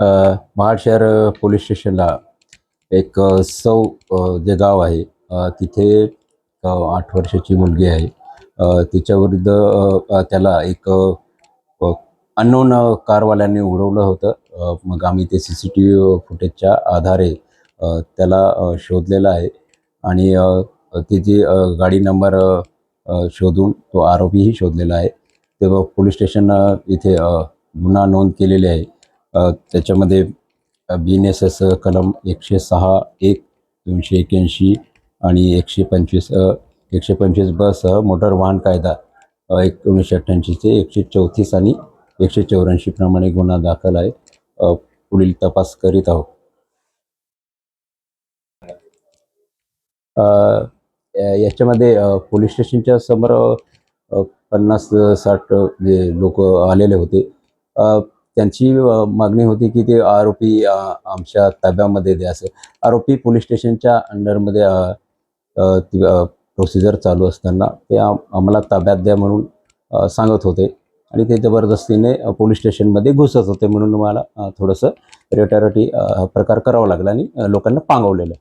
महाड शहर पोलीस स्टेशनला एक सौ जे गाव आहे तिथे आठ वर्षाची मुलगी आहे. तिच्याविरुद्ध त्याला एक अननोन कारवाल्याने उडवलं होतं. मग आम्ही ते सी सी टी व्ही फुटेजच्या आधारे त्याला शोधलेलं आहे. आणि तिची गाडी नंबर शोधून तो आरोपीही शोधलेला आहे. तेव्हा पोलीस स्टेशन इथे गुन्हा नोंद केलेली आहे. त्याच्यामध्ये बी एन एस एस कलम एकशे सहा एक दोनशे एक्याऐंशी आणि एकशे पंचवीस एकशे पंचवीस बस मोटर वाहन कायदा अ, एकोणीसशे अठ्ठ्याऐंशीचे एकशे चौतीस आणि एकशे चौऱ्याऐंशी प्रमाणे गुन्हा दाखल आहे. पुढील तपास करीत आहोत. या- याच्यामध्ये पोलीस स्टेशनच्या समोर पन्नास साठ जे लोक आलेले होते. त्यांची मागणी होती की ते आरोपी आमच्या ताब्यामध्ये द्या असं. आरोपी पोलीस स्टेशनच्या अंडरमध्ये प्रोसिजर चालू असताना ते आम्हाला ताब्यात द्या म्हणून सांगत होते. आणि ते जबरदस्तीने पोलीस स्टेशनमध्ये घुसत होते म्हणून मला थोडंसं रेटारेटी प्रकार करावा लागला आणि लोकांना पांगवलेलं.